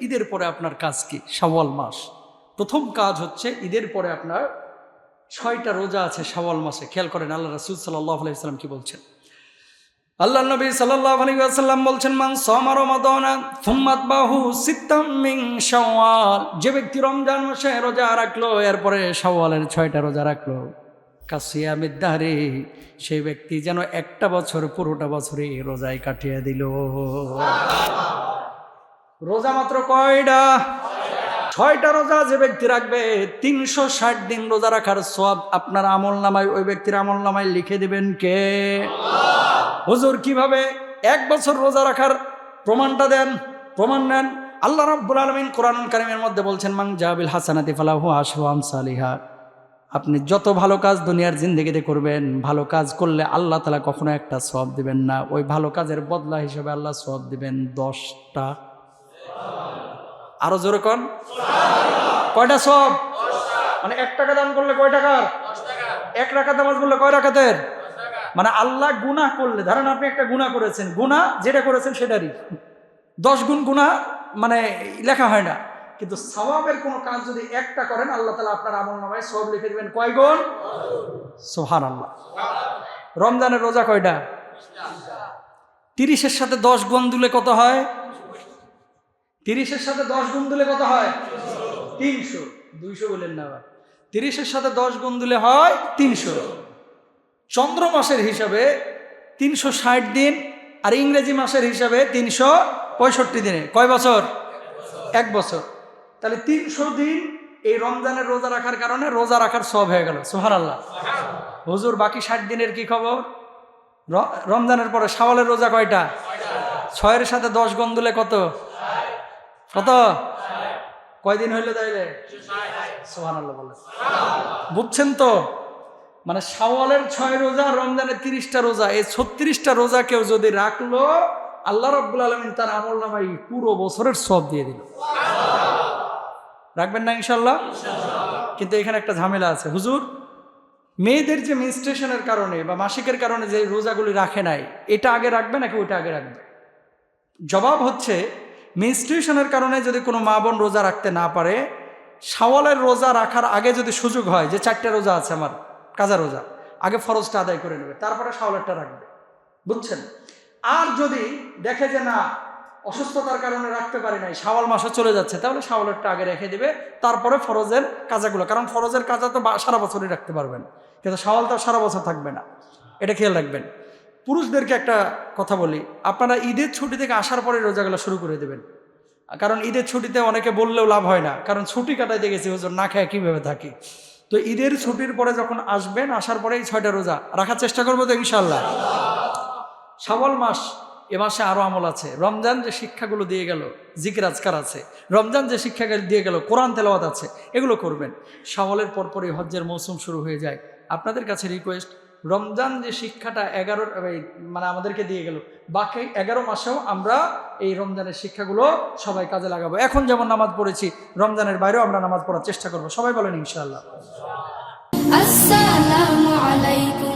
ঈদের পরে আপনার কাজ কি? শাওয়াল মাস। প্রথম কাজ হচ্ছে ঈদের পরে আপনার ছয়টা রোজা আছে শাওয়াল মাসে। খেয়াল করেন, আল্লাহ রাসুল সাল্লাহ আলাইসাল্লাম কি বলছেন? আল্লাহ নবী সাল্লাল্লাহু আলাইহি বলছেন, মান সামা রমাদানা থুম্মাত বাহু শাওয়াল। যে ব্যক্তি রমজান মাসে রোজা রাখল, এরপরে শাওয়ালের ছয়টা রোজা রাখল। কাসিয়ামিদ দাহরে, সেই ব্যক্তি যেন একটা বছর, পুরোটা বছরে রোজায় কাটিয়ে দিল। রোজা মাত্র কয়টা? ছয়টা রোজা যে ব্যক্তি রাখবে, তিনশো ষাট দিন রোজা রাখার সব আপনার আমল নামায়, ওই ব্যক্তির আমল নামায় লিখে দিবেন কে? হুজুর, কীভাবে এক বছর রোজা রাখার প্রমাণটা দেন? প্রমাণ নেন। আল্লাহ রাব্বুল আলমিন কোরআন কারিমের মধ্যে বলছেন মাং জাহাবিল হাসানাতি ফালাহু আশওয়াম সালিহা আপনি যত ভালো কাজ দুনিয়ার জিন্দগিতে করবেন, ভালো কাজ করলে আল্লাহ তালা কখনো একটা সব দিবেন না। ওই ভালো কাজের বদলা হিসেবে আল্লাহ সব দিবেন দশটা আরও জোরে কন। কয়টা সব? মানে এক টাকা দান করলে কয় টাকার এক টাকা নামাজ বললে কয় টাকাতের মানে আল্লাহ গুনাহ করলে, ধরেন আপনি একটা গুনাহ করেছেন, গুনাহ যেটা করেছেন সেটারই। দশ গুণ গুনাহ মানে লেখা হয় না। কিন্তু সওয়াবের কোনো কাজ যদি একটা করেন, আল্লাহ তালা আপনার আমল নামায় সব লিখে দিবেন কয় গুণ? সোহান আল্লাহ রমজানের রোজা কয়টা? তিরিশের সাথে দশ গুণ দিলে কত হয়? তিরিশের সাথে দশ গুণ দিলে কত হয়? তিনশো। দুইশো বলেন না আবার। তিরিশের সাথে দশ গুণ দিলে হয় তিনশো। চন্দ্র মাসের হিসাবে তিনশো ষাট দিন আর ইংরেজি মাসের হিসাবে তিনশো পঁয়ষট্টি দিনে। কয় বছর? এক বছর। তাহলে তিনশো দিন এই রমজানের রোজা রাখার কারণে রোজা রাখার সব হয়ে গেল। সোহার আল্লাহ হুজুর, বাকি ষাট দিনের কি খবর? রমজানের পরে শাওয়ালের রোজা কয়টা? ছয়ের সাথে দশ গুণ দিলে কত? কত? কয়দিন হইল তাইলে? সোহান আল্লাহ বলে বুঝছেন তো? মানে শাওয়ালের ছয় রোজা, রমজানের তিরিশটা রোজা, এই ছত্রিশটা রোজা কেউ যদি রাখল, আল্লাহ রব্বুল আলমিন তার আমল নামাই পুরো বছরের সব দিয়ে দিল। রাখবেন না ইনশাল্লাহ কিন্তু এখানে একটা ঝামেলা আছে। হুজুর, মেয়েদের যে মিনস্ট্রেশনের কারণে বা মাসিকের কারণে যে রোজাগুলি রাখে নাই, এটা আগে রাখবে নাকি ওইটা আগে রাখবে? জবাব হচ্ছে মিনস্ট্রিউশনের কারণে যদি কোনো মা বোন রোজা রাখতে না পারে, শাওয়ালের রোজা রাখার আগে যদি সুযোগ হয়, যে চারটে রোজা আছে আমার, কাজা রোজা, আগে ফরজটা আদায় করে নেবে, তারপরে শাওয়ালেরটা রাখবে। বুঝছেন? আর যদি দেখে যে না, অসুস্থতার কারণে রাখতে পারি নাই, শাওয়াল মাসে চলে যাচ্ছে, তাহলে শাওয়ালেরটা আগে রেখে দিবে, তারপরে ফরজের কাজাগুলো, কারণ ফরজের কাজা তো সারা বছরই রাখতে পারবেন। কিন্তু শাওয়াল তো সারা বছর থাকবে না। এটা খেয়াল রাখবেন। পুরুষদেরকে একটা কথা বলি, আপনারা ঈদের ছুটি থেকে আসার পরে রোজাগুলো শুরু করে দেবেন। কারণ ঈদের ছুটিতে অনেকে বললেও লাভ হয় না, কারণ ছুটি কাটাইতে গেছি, হুজুর, না খেয়ে কীভাবে থাকি? তো ঈদের ছুটির পরে যখন আসবেন, আসার পরে এই ছয়টা রোজা, রাখার চেষ্টা করব তো ইনশাল্লাহ শাওয়াল মাস, এ মাসে আরও আমল আছে। রমজান যে শিক্ষাগুলো দিয়ে গেল, জিকির, আজকার আছে। রমজান যে শিক্ষা দিয়ে গেল, কোরআন তেলাওয়াত আছে, এগুলো করবেন। শাওয়ালের পরপরই হজ্জের মৌসুম শুরু হয়ে যায়। আপনাদের কাছে রিকোয়েস্ট রমজান যে শিক্ষাটা এগারো মানে আমাদেরকে দিয়ে গেল। বাকি এগারো মাসেও আমরা এই রমজানের শিক্ষাগুলো সবাই কাজে লাগাবো। এখন যেমন নামাজ পড়েছি, রমজানের বাইরেও আমরা নামাজ পড়ার চেষ্টা করব। সবাই বলেন ইনশাল্লাহ আসসালামু আলাইকুম।